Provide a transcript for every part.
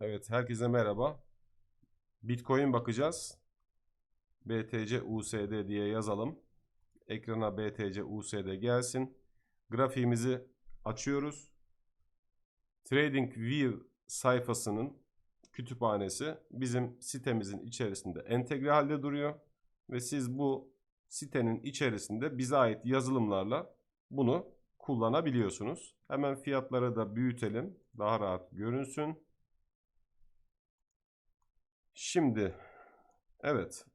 Evet, herkese merhaba. Bitcoin bakacağız. BTC USD diye yazalım. Ekrana BTC USD gelsin. Grafiğimizi açıyoruz. TradingView sayfasının kütüphanesi bizim sitemizin içerisinde entegre halde duruyor. Ve siz bu sitenin içerisinde bize ait yazılımlarla bunu kullanabiliyorsunuz. Hemen fiyatları da büyütelim. Daha rahat görünsün. Şimdi evet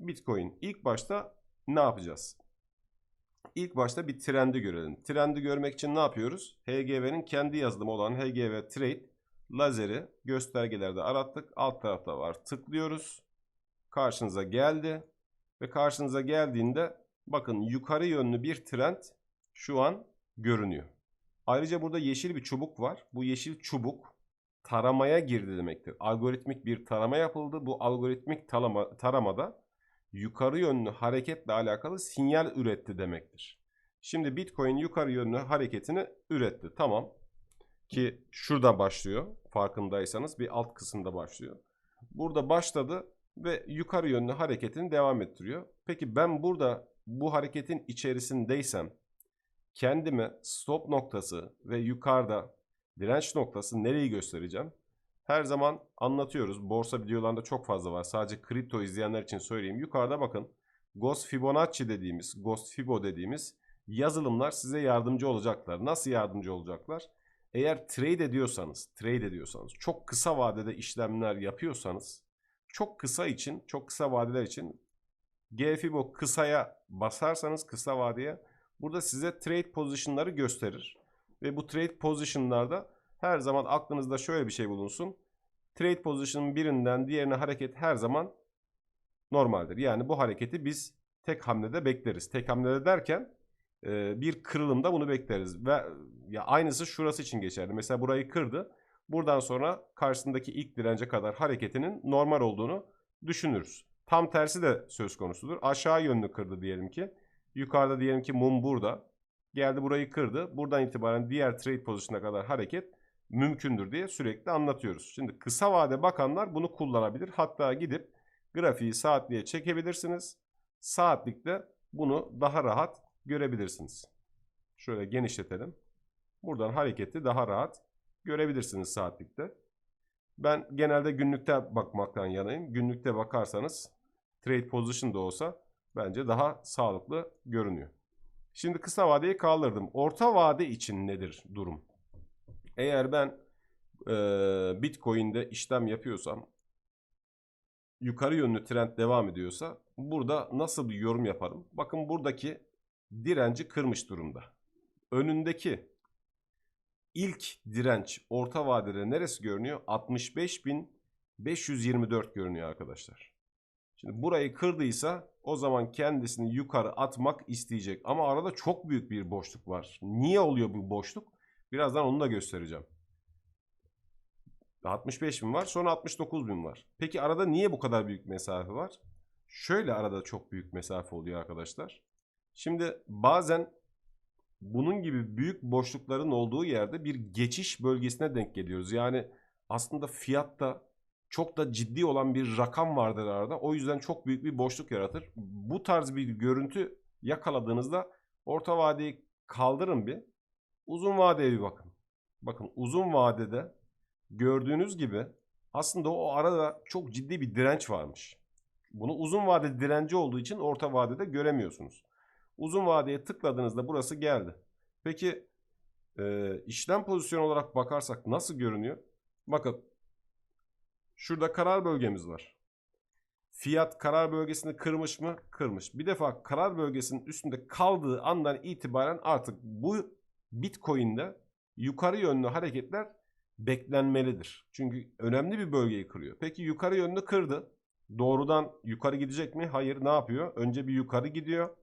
Bitcoin ilk başta ne yapacağız? İlk başta bir trendi görelim. Trendi görmek için ne yapıyoruz? HGV'nin kendi yazılımı olan HGV Trade lazeri göstergelerde arattık. Alt tarafta var. Tıklıyoruz. Karşınıza geldi. Ve karşınıza geldiğinde bakın yukarı yönlü bir trend şu an görünüyor. Ayrıca burada yeşil bir çubuk var. Bu yeşil çubuk taramaya girdi demektir. Algoritmik bir tarama yapıldı. Bu algoritmik tarama, taramada yukarı yönlü hareketle alakalı sinyal üretti demektir. Şimdi Bitcoin yukarı yönlü hareketini üretti. Tamam. Ki şurada başlıyor. Farkındaysanız bir alt kısımda başlıyor. Burada başladı ve yukarı yönlü hareketini devam ettiriyor. Peki ben burada bu hareketin içerisindeysem kendime stop noktası ve yukarıda direnç noktası nereyi göstereceğim? Her zaman anlatıyoruz. Borsa videolarında çok fazla var. Sadece kripto izleyenler için söyleyeyim. Yukarıda bakın. Ghost Fibonacci dediğimiz, Ghost Fibo dediğimiz yazılımlar size yardımcı olacaklar. Nasıl yardımcı olacaklar? Eğer trade ediyorsanız, trade ediyorsanız, çok kısa vadede işlemler yapıyorsanız, çok kısa için, çok kısa vadeler için GFIBO kısaya basarsanız kısa vadeye burada size trade position'ları gösterir. Ve bu trade position'larda her zaman aklınızda şöyle bir şey bulunsun. Trade position'ın birinden diğerine hareket her zaman normaldir. Yani bu hareketi biz tek hamlede bekleriz. Tek hamlede derken e, bir kırılımda bunu bekleriz. Ve ya aynısı şurası için geçerli. Mesela burayı kırdı. Buradan sonra karşısındaki ilk dirence kadar hareketinin normal olduğunu düşünürüz. Tam tersi de söz konusudur. Aşağı yönlü kırdı diyelim ki. Yukarıda diyelim ki mum burada. Geldi burayı kırdı. Buradan itibaren diğer trade pozisyona kadar hareket mümkündür diye sürekli anlatıyoruz. Şimdi kısa vade bakanlar bunu kullanabilir. Hatta gidip grafiği saatliğe çekebilirsiniz. Saatlikte bunu daha rahat görebilirsiniz. Şöyle genişletelim. Buradan hareketi daha rahat görebilirsiniz saatlikte. Ben genelde günlükte bakmaktan yanayım. Günlükte bakarsanız trade position da olsa bence daha sağlıklı görünüyor. Şimdi kısa vadeyi kaldırdım. Orta vade için nedir durum? Eğer ben e, Bitcoin'de işlem yapıyorsam yukarı yönlü trend devam ediyorsa burada nasıl bir yorum yaparım? Bakın buradaki direnci kırmış durumda. Önündeki ilk direnç orta vadede neresi görünüyor? 65.524 görünüyor arkadaşlar. Şimdi burayı kırdıysa o zaman kendisini yukarı atmak isteyecek. Ama arada çok büyük bir boşluk var. Niye oluyor bu boşluk? Birazdan onu da göstereceğim. 65 bin var sonra 69 bin var. Peki arada niye bu kadar büyük mesafe var? Şöyle arada çok büyük mesafe oluyor arkadaşlar. Şimdi bazen bunun gibi büyük boşlukların olduğu yerde bir geçiş bölgesine denk geliyoruz. Yani aslında fiyatta çok da ciddi olan bir rakam vardır arada. O yüzden çok büyük bir boşluk yaratır. Bu tarz bir görüntü yakaladığınızda orta vadeyi kaldırın bir. Uzun vadeye bir bakın. Bakın uzun vadede gördüğünüz gibi aslında o arada çok ciddi bir direnç varmış. Bunu uzun vadeli direnci olduğu için orta vadede göremiyorsunuz. Uzun vadeye tıkladığınızda burası geldi. Peki işlem pozisyonu olarak bakarsak nasıl görünüyor? Bakın şurada karar bölgemiz var. Fiyat karar bölgesini kırmış mı? Kırmış. Bir defa karar bölgesinin üstünde kaldığı andan itibaren artık bu Bitcoin'de yukarı yönlü hareketler beklenmelidir. Çünkü önemli bir bölgeyi kırıyor. Peki yukarı yönlü kırdı. Doğrudan yukarı gidecek mi? Hayır. Ne yapıyor? Önce bir yukarı gidiyor.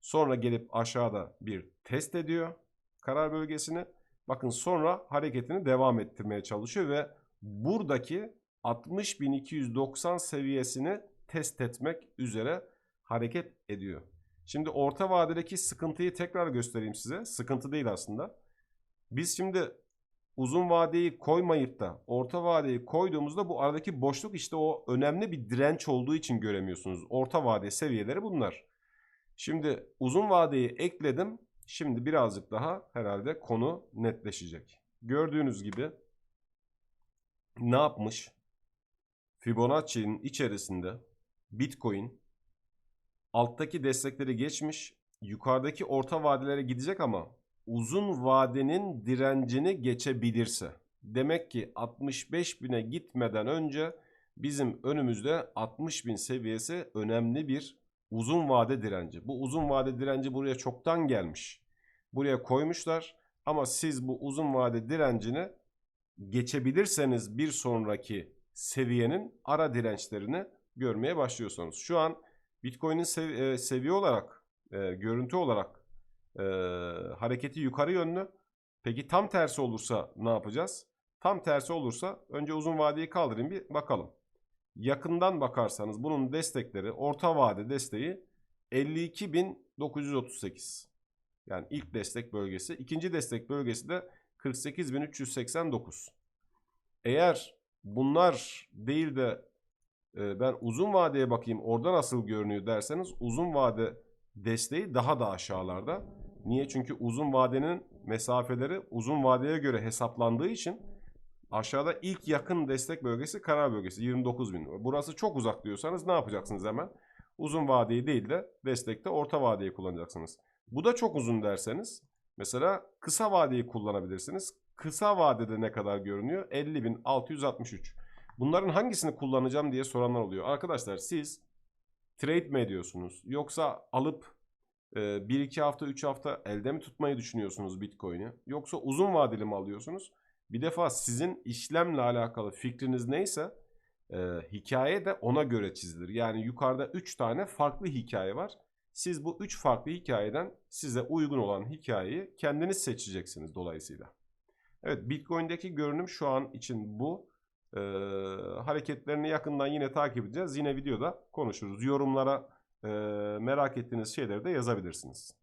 Sonra gelip aşağıda bir test ediyor karar bölgesini. Bakın sonra hareketini devam ettirmeye çalışıyor ve buradaki 60.290 seviyesini test etmek üzere hareket ediyor. Şimdi orta vadedeki sıkıntıyı tekrar göstereyim size. Sıkıntı değil aslında. Biz şimdi uzun vadeyi koymayıp da orta vadeyi koyduğumuzda bu aradaki boşluk işte o önemli bir direnç olduğu için göremiyorsunuz. Orta vade seviyeleri bunlar. Şimdi uzun vadeyi ekledim. Şimdi birazcık daha herhalde konu netleşecek. Gördüğünüz gibi ne yapmış? Fibonacci'nin içerisinde Bitcoin alttaki destekleri geçmiş. Yukarıdaki orta vadelere gidecek ama uzun vadenin direncini geçebilirse. Demek ki 65 bine gitmeden önce bizim önümüzde 60 bin seviyesi önemli bir uzun vade direnci. Bu uzun vade direnci buraya çoktan gelmiş. Buraya koymuşlar ama siz bu uzun vade direncini geçebilirseniz bir sonraki seviyenin ara dirençlerini görmeye başlıyorsunuz. Şu an Bitcoin'in sev- e, seviye olarak, e, görüntü olarak e, hareketi yukarı yönlü. Peki tam tersi olursa ne yapacağız? Tam tersi olursa önce uzun vadeyi kaldırayım bir bakalım. Yakından bakarsanız bunun destekleri, orta vade desteği 52.938. Yani ilk destek bölgesi. İkinci destek bölgesi de 48.389. Eğer bunlar değil de e, ben uzun vadeye bakayım orada nasıl görünüyor derseniz uzun vade desteği daha da aşağılarda. Niye? Çünkü uzun vadenin mesafeleri uzun vadeye göre hesaplandığı için aşağıda ilk yakın destek bölgesi karar bölgesi 29.000. Burası çok uzak diyorsanız ne yapacaksınız hemen? Uzun vadeyi değil de destekte orta vadeyi kullanacaksınız. Bu da çok uzun derseniz mesela kısa vadeyi kullanabilirsiniz. Kısa vadede ne kadar görünüyor? 50.663. Bunların hangisini kullanacağım diye soranlar oluyor. Arkadaşlar siz trade mi ediyorsunuz? Yoksa alıp 1-2 hafta 3 hafta elde mi tutmayı düşünüyorsunuz Bitcoin'i? Yoksa uzun vadeli mi alıyorsunuz? Bir defa sizin işlemle alakalı fikriniz neyse e, hikaye de ona göre çizilir. Yani yukarıda 3 tane farklı hikaye var. Siz bu 3 farklı hikayeden size uygun olan hikayeyi kendiniz seçeceksiniz dolayısıyla. Evet Bitcoin'deki görünüm şu an için bu. Ee, hareketlerini yakından yine takip edeceğiz. Yine videoda konuşuruz. Yorumlara e, merak ettiğiniz şeyleri de yazabilirsiniz.